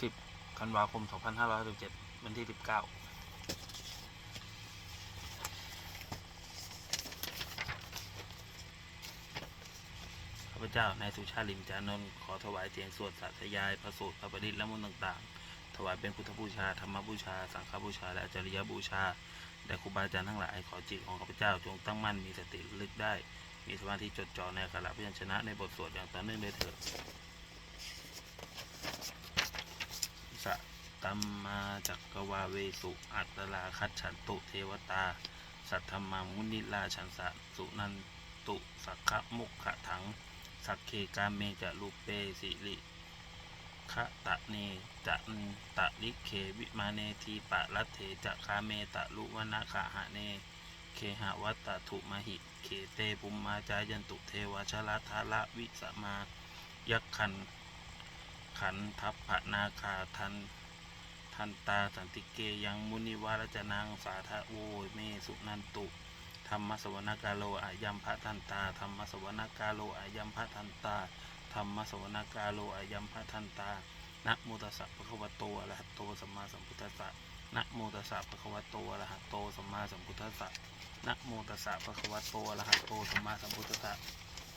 10ธันวาคม 2557วันที่ 19ข้าพเจ้านายสุชาติลิมจานนท์ขอถวายเสียงสวดสาธยายพระสูตรพระปริตรและมนต์ต่างๆ ถวายเป็นพุทธบูชาธรรมบูชา สังฆบูชา และจริยบูชาแด่ครูบาอาจารย์ทั้งหลายขอจิตของข้าพเจ้าจงตั้งมั่นมีสติลึกได้ มีสมาธิจดจ่อในกขระพยัญชนะในบทสวดอย่างต่อเนื่องเลยเถิด สะตัมมาจักกวาเวสุอัตตลาคัจฉันตุเทวตา สัทธมมามุนิลาชันสะสุนันตุสักขะมุขะถัง สักเคกาเมจะลูเปสิริคะตะเนจะตะลิเควิมาเนทีปะรัตเถจะคาเมตะลุวนาคาหะเน เคหะวัตตะถุมหิ เคเตปุมมาจายันตุเทวชลาทาละวิสมายักขัน ขันทัพพนาคาทันทันตาสันติเกยังมุนิวารจนังสาธะโวยเมสุนันตุธรรมสวนกาโลอายัมพะทันตาธรรมสวนกาโลอายัมพะทันตาธรรมสวนกาโลอายัมพะทันตานะโมตัสสะภะคะวะโตอะระหะโตสัมมาสัมพุทธัสสะนะโมตัสสะภะคะวะโตอะระหะโตสัมมาสัมพุทธัสสะนะโมตัสสะภะคะวะโตอะระหะโตสัมมาสัมพุทธัสสะ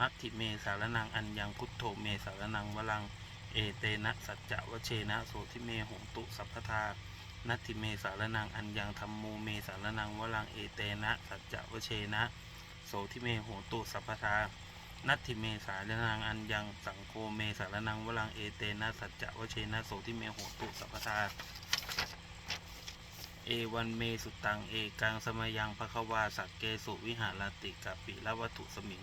นัตถิเมสารนังอัญญังพุทโธเมสารนังวลัง เอเตนะสัจจะวเชนะโสทิเมหงตุสัพพทานัตถิเมสารนังอัญญังธรรมโมเมสารนังวลังเอเตนะสัจจะวเชนะโสทิเมโหตุสัพพทานัตถิเมสารนังอันยังสังโฆเมสารนังวลังเอเตนะสัจจะวเชนะโสทิเมโหตุสัพพทา เอวันเมสุตัง เอกังสมยังภควาสักเกสุวิหารติกะปิละวัตถุสมิง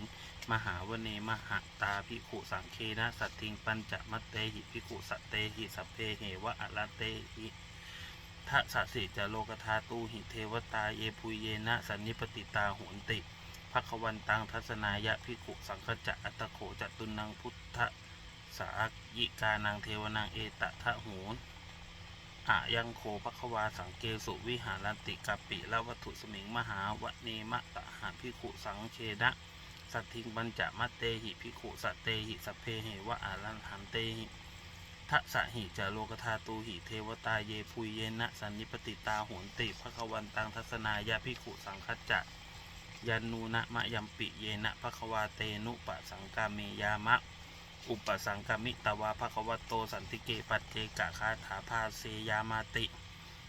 มหาวเนมหะตาภิกขุสังเคนะสัตทิงปัญจมัตเตหิภิกขุสัตเตหิสัพเพเหวะอะระเตหิทัสสิจะโลกธาตูหิเทวตาเยปุเยนะสันนิปติตาโหนติภควันตังทัศนายะพิกุสังคจะอัตโขจตุนังพุทธสายิกานังเทวนังเอตทะโหน อะยังโคภควาสังเกสุวิหารันติกาปิละวัตถุสมิงมหาวเนมะตะหาพิกุสังเคนะสัตทิงบัญจะมัตเตหิพิกุสัตเตหิสัพเพเหวะอารันหันเตหิทะสะหิจะโลกธาตูหิเทวตาเยปุยเยนะสันนิปติตาโหนติภควันตังทัศนายะพิกุสังคจะยันนูนะมะยัมปิเยนะภควาเตนุปะสังกาเมยามะ อุปสังกามิตวาภควโตสันติเกปัจเจกะคาถาภาเสยามาติ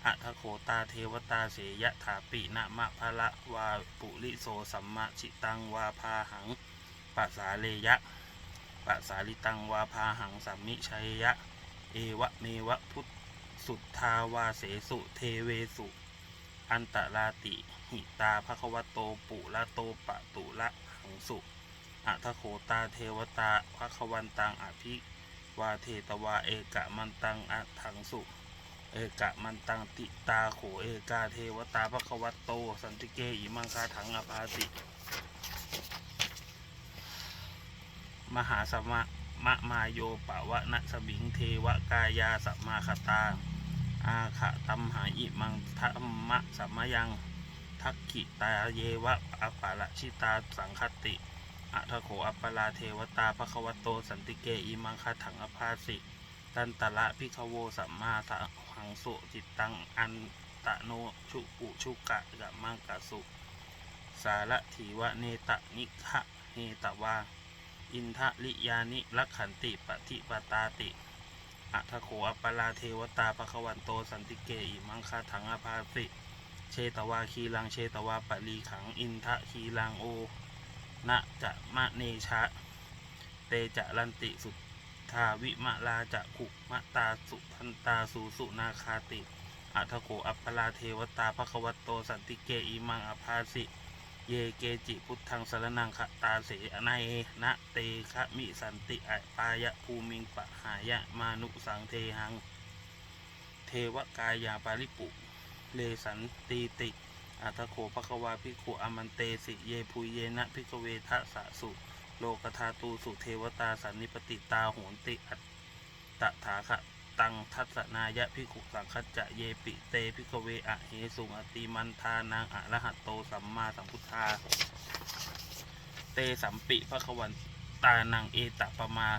อัทโขตาเทวตาเสยถาปินะมะภะละวาปุริโสสัมมาชิตังวาพาหังปัสสาเลยะปัสสาลิตังวาพาหังสัมมิชัยยะ เอวะเมวะพุทธสุทธาวาเสสุเทเวสุ อันตราติหิตาภควโตปุละโตปะตุละหังสุ อัทโขตาเทวตาภควันตังอภิวาเทตวาเอกะมันตังอัถังสุ เอกะมันตังติตาโขเอกาเทวตาภควโต สันติเกอิมังคาถังอภาติ มหาสมะมะมาโยปะวะนะสบิงเทวกายาสัมมาคตา อาขะตัมหาอิมังทัมมะสัมมยัง ทักขิตาเยวะอปาละชิตาสังคติ อัทโขอัปปลาเทวตาภควโต สันติเกอิมังคาถังอภาสิตันตละพิคโวสัมมาสังหังสุจิตตังอันตะโนชุปุชุกะกะมังกะสุ สารถีวะเนตะนิขะเนตวาอินทะลิยานิลักขันติปฏิปตาติอัทโขอัปปลาเทวตาภควันโตสันติเกอิมังคาถังอภาสิ เชตวาคีลังเชตวาปะลีขัง อินทะคีลังโอ นะจะมะเนชะ เตจะลันติสุทธาวิมะลาจะขุมะตาสุทันตาสูสุนาคาติ อัทโขอัปปลาเทวตาภควตโตสันติเกอิมังอภาสิ เยเกจิพุทธังสรนังขตาเสอนายนะเตคะมิสันติอะปายะภูมิงปะหายะมานุสังเทหัง เทวกายาปาริปุ เลสันตีติ อัตโขภควาภิขุอมันเตสิเยปุยเยนะภิกเวทะสะสุ โลกธาตูสุเทวตาสันนิปติตาโหนติอัตตถาคะตังทัศนายะภิขุสังคัจจะเยปิเตภิกเวอะเหสุงอติมันทานังอะระหัตโตสัมมาสัมพุทธา เตสัมปิภควันตานังเอตะปมา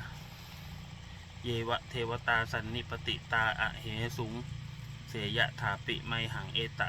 เยวะเทวตาสันนิปติตาอะเหสุง เสยะถาปิไมหังเอตะ